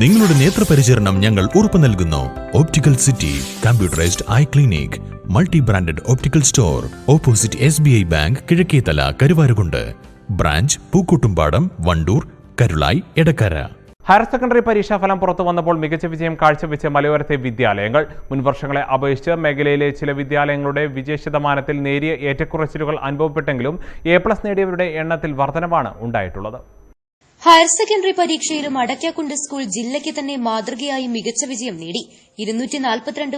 നിങ്ങളുടെ നേത്രപരിചരണം ഞങ്ങൾ ഉറപ്പു നൽകുന്നു. Optical city computerised eye clinic multi branded optical store opposite S B I bank Kizhakkethala Karuvarakundu branch Pookkottumpadam Wandoor Karulai Edakkara higher secondary പരീക്ഷാ ഫലം പുറത്തു വന്നപ്പോൾ മികച്ച വിജയം കാഴ്ചവെച്ച മലയോരത്തെ വിദ്യാലയങ്ങൾ മുൻവർഷങ്ങളെ അപേക്ഷിച്ച് മേഖലയിലെ ചില വിദ്യാലയങ്ങളുടെ വിജയ ശതമാനത്തിൽ നേരിയ ഏറ്റക്കുറച്ചിലുകൾ അനുഭവപ്പെട്ടെങ്കിലും എ പ്ലസ് നേടിയവരുടെ എണ്ണത്തിൽ വർധനവാണ് ഉണ്ടായിട്ടുള്ളത് ഹയർ സെക്കൻഡറി പരീക്ഷയിലും അടയ്ക്കാക്കുണ്ട് സ്കൂൾ ജില്ലയ്ക്ക് തന്നെ മാതൃകയായി മികച്ച വിജയം നേടി. ഇരുന്നൂറ്റി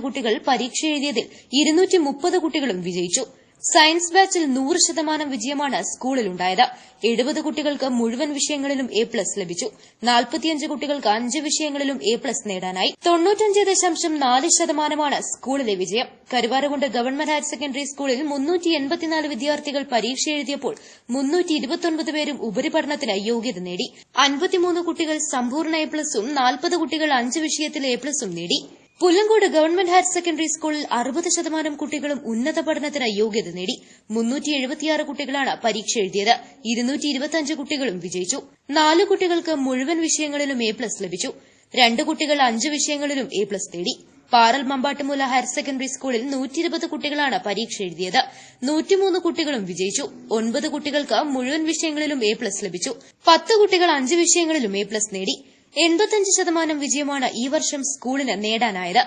കുട്ടികൾ പരീക്ഷ എഴുതിയതിൽ ഇരുന്നൂറ്റി കുട്ടികളും വിജയിച്ചു. സയൻസ് ബാച്ചിൽ നൂറ് ശതമാനം വിജയമാണ് സ്കൂളിലുണ്ടായത്. എഴുപത് കുട്ടികൾക്ക് മുഴുവൻ വിഷയങ്ങളിലും എ പ്ലസ് ലഭിച്ചു. നാൽപ്പത്തിയഞ്ച് കുട്ടികൾക്ക് അഞ്ച് വിഷയങ്ങളിലും എ പ്ലസ് നേടാനായി. തൊണ്ണൂറ്റഞ്ച് ദശാംശം നാല് ശതമാനമാണ് സ്കൂളിലെ വിജയം. കരുവാരകുണ്ട് ഗവൺമെന്റ് ഹയർ സെക്കൻഡറി സ്കൂളിൽ മുന്നൂറ്റി എൺപത്തിനാല് വിദ്യാർത്ഥികൾ പരീക്ഷ എഴുതിയപ്പോൾ മുന്നൂറ്റി ഇരുപത്തൊൻപത് പേരും ഉപരിപഠനത്തിന് യോഗ്യത നേടി. അൻപത്തിമൂന്ന് കുട്ടികൾ സമ്പൂർണ എ പ്ലസും നാൽപ്പത് കുട്ടികൾ അഞ്ച് വിഷയത്തിൽ എ പ്ലസും നേടി. പുല്ലങ്കോട് ഗവൺമെന്റ് ഹയർ സെക്കൻഡറി സ്കൂളിൽ അറുപത് ശതമാനം കുട്ടികളും ഉന്നത പഠനത്തിന് യോഗ്യത നേടി. മുന്നൂറ്റി എഴുപത്തിയാറ് കുട്ടികളാണ് പരീക്ഷ എഴുതിയത്. ഇരുന്നൂറ്റി ഇരുപത്തിയഞ്ച് കുട്ടികളും വിജയിച്ചു. നാല് കുട്ടികൾക്ക് മുഴുവൻ വിഷയങ്ങളിലും എ പ്ലസ് ലഭിച്ചു. രണ്ട് കുട്ടികൾ അഞ്ച് വിഷയങ്ങളിലും എ പ്ലസ് നേടി. പാറൽ മമ്പാട്ടുമൂല ഹയർ സെക്കൻഡറി സ്കൂളിൽ നൂറ്റി ഇരുപത് കുട്ടികളാണ് പരീക്ഷ എഴുതിയത്. നൂറ്റിമൂന്ന് കുട്ടികളും വിജയിച്ചു. ഒൻപത് കുട്ടികൾക്ക് മുഴുവൻ വിഷയങ്ങളിലും എ പ്ലസ് ലഭിച്ചു. പത്ത് കുട്ടികൾ അഞ്ച് വിഷയങ്ങളിലും എ പ്ലസ് നേടി. എൺപത്തഞ്ച് ശതമാനം വിജയമാണ് ഈ വർഷം സ്കൂളിന് നേടാനായത്.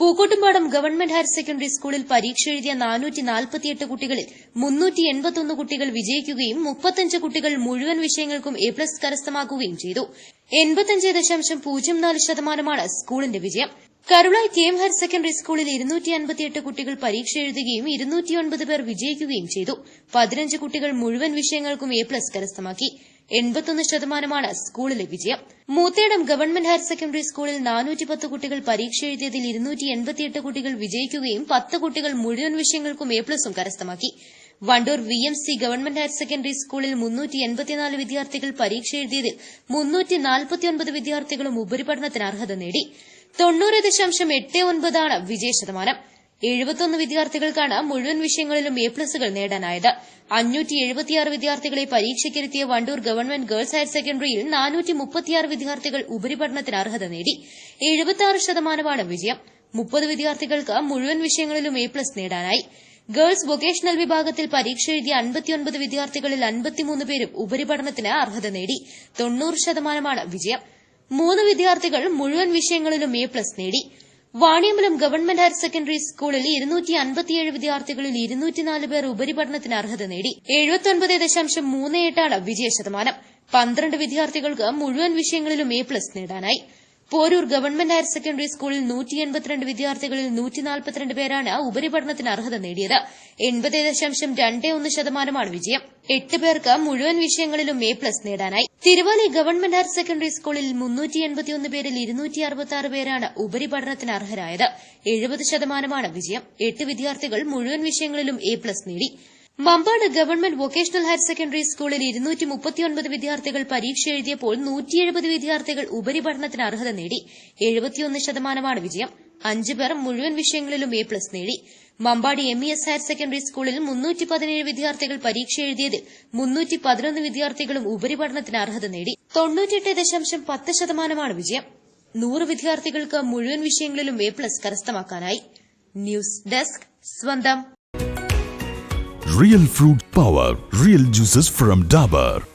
പൂക്കോട്ടുംപാടം ഗവൺമെന്റ് ഹയർ സെക്കൻഡറി സ്കൂളിൽ പരീക്ഷ എഴുതിയ നാനൂറ്റി നാൽപ്പത്തിയെട്ട് കുട്ടികളിൽ മുന്നൂറ്റി എൺപത്തൊന്ന് കുട്ടികൾ വിജയിക്കുകയും മുപ്പത്തഞ്ച് കുട്ടികൾ മുഴുവൻ വിഷയങ്ങൾക്കും എ പ്ലസ് കരസ്ഥമാക്കുകയും ചെയ്തു. എൺപത്തഞ്ച് ദശാംശം പൂജ്യം നാല് ശതമാനമാണ് സ്കൂളിന്റെ വിജയം. Karulai K M higher secondary സ്കൂളിൽ ഇരുന്നൂറ്റി അൻപത്തിയെട്ട് കുട്ടികൾ പരീക്ഷ എഴുതുകയും ഇരുന്നൂറ്റിയൊൻപത് പേർ വിജയിക്കുകയും ചെയ്തു. പതിനഞ്ച് കുട്ടികൾ മുഴുവൻ വിഷയങ്ങൾക്കും എ പ്ലസ് കരസ്ഥമാക്കി. എൺപത്തൊന്ന് ശതമാനമാണ് സ്കൂളിലെ വിജയം. മൂത്തേടം ഗവൺമെന്റ് ഹയർ സെക്കൻഡറി സ്കൂളിൽ നാനൂറ്റി പത്ത് കുട്ടികൾ പരീക്ഷ എഴുതിയതിൽ ഇരുന്നൂറ്റി എൺപത്തിയെട്ട് കുട്ടികൾ വിജയിക്കുകയും പത്ത് കുട്ടികൾ മുഴുവൻ വിഷയങ്ങൾക്കും എ പ്ലസും കരസ്ഥമാക്കി. Wandoor V M C government higher secondary സ്കൂളിൽ മുന്നൂറ്റി എൺപത്തിനാല് വിദ്യാർത്ഥികൾ പരീക്ഷ എഴുതിയതിൽ മുന്നൂറ്റി നാൽപ്പത്തിയൊൻപത് വിദ്യാർത്ഥികളും ഉപരിപഠനത്തിന് അർഹത നേടി. തൊണ്ണൂറ് ദശാംശം എട്ട് ഒൻപതാണ് വിജയ ശതമാനം. എഴുപത്തൊന്ന് വിദ്യാർത്ഥികൾക്കാണ് മുഴുവൻ വിഷയങ്ങളിലും എ പ്ലസുകൾ നേടാനായത്. അഞ്ഞൂറ്റി എഴുപത്തിയാറ് വിദ്യാർത്ഥികളെ പരീക്ഷയ്ക്കിരുത്തിയ വണ്ടൂർ ഗവൺമെന്റ് ഗേൾസ് ഹയർ സെക്കൻഡറിയിൽ നാനൂറ്റി മുപ്പത്തിയാറ് വിദ്യാർത്ഥികൾ ഉപരിപഠനത്തിന് അർഹത നേടി. എഴുപത്തിയാറ് ശതമാനമാണ് വിജയം. മുപ്പത് വിദ്യാർത്ഥികൾക്ക് മുഴുവൻ വിഷയങ്ങളിലും എ പ്ലസ് നേടാനായി. ഗേൾസ് വൊക്കേഷണൽ വിഭാഗത്തിൽ പരീക്ഷ എഴുതിയ അൻപത്തിയൊൻപത് വിദ്യാർത്ഥികളിൽ അൻപത്തിമൂന്ന് പേരും ഉപരിപഠനത്തിന് അർഹത നേടി. തൊണ്ണൂറ് ശതമാനമാണ് വിജയം. മൂന്ന് വിദ്യാർത്ഥികൾ മുഴുവൻ വിഷയങ്ങളിലും എ പ്ലസ് നേടി. വാണിയമ്പലം ഗവൺമെന്റ് ഹയർ സെക്കൻഡറി സ്കൂളിൽ ഇരുന്നൂറ്റി അൻപത്തിയേഴ് വിദ്യാർത്ഥികളിൽ ഇരുന്നൂറ്റിനാല് പേർ ഉപരിപഠനത്തിന് അർഹത നേടി. എഴുപത്തൊൻപത് ദശാംശം മൂന്ന് എട്ടാണ് വിജയ ശതമാനം പന്ത്രണ്ട് വിദ്യാർത്ഥികൾക്ക് മുഴുവൻ വിഷയങ്ങളിലും എ പ്ലസ് നേടാനായി. പോരൂർ ഗവൺമെന്റ് ഹയർ സെക്കൻഡറി സ്കൂളിൽ നൂറ്റി എൺപത്തിരണ്ട് വിദ്യാർത്ഥികളിൽ നൂറ്റി നാൽപ്പത്തിരണ്ട് പേരാണ് ഉപരിപഠനത്തിന് അർഹത നേടിയത്. എൺപത് ദശാംശം രണ്ട് ഒന്ന് ശതമാനമാണ് വിജയം. എട്ട് പേർക്ക് മുഴുവൻ വിഷയങ്ങളിലും എ പ്ലസ് നേടാനായി. തിരുവാലി ഗവൺമെന്റ് ഹയർ സെക്കൻഡറി സ്കൂളിൽ മുന്നൂറ്റി എൺപത്തിയൊന്ന് പേരിൽ ഇരുന്നൂറ്റി അറുപത്തി ആറ് പേരാണ് ഉപരിപഠനത്തിന് അർഹരായത്. എഴുപത് ശതമാനമാണ് വിജയം. എട്ട് വിദ്യാർത്ഥികൾ മുഴുവൻ വിഷയങ്ങളിലും എ പ്ലസ് നേടി. Mampad government vocational higher secondary സ്കൂളിൽ ഇരുന്നൂറ്റി മുപ്പത്തിയൊൻപത് വിദ്യാർത്ഥികൾ പരീക്ഷ എഴുതിയപ്പോൾ നൂറ്റി എഴുപത് വിദ്യാർത്ഥികൾ ഉപരിപഠനത്തിന് അർഹത നേടി. എഴുപത്തിയൊന്ന് ശതമാനമാണ് വിജയം. അഞ്ച് പേർ മുഴുവൻ വിഷയങ്ങളിലും എ പ്ലസ് നേടി. Mampadi M E S higher secondary സ്കൂളിൽ മുന്നൂറ്റി പതിനേഴ് വിദ്യാർത്ഥികൾ പരീക്ഷ എഴുതിയതിൽ മുന്നൂറ്റി പതിനൊന്ന് വിദ്യാർത്ഥികളും ഉപരിപഠനത്തിന് അർഹത നേടി. തൊണ്ണൂറ്റിയെട്ട് ദശാംശം പത്ത് ശതമാനമാണ് വിജയം. നൂറ് വിദ്യാർത്ഥികൾക്ക് മുഴുവൻ വിഷയങ്ങളിലും എ പ്ലസ് കരസ്ഥമാക്കാനായി. ന്യൂസ് ഡെസ്ക് സ്വന്തം. Real fruit power real juices from Dabur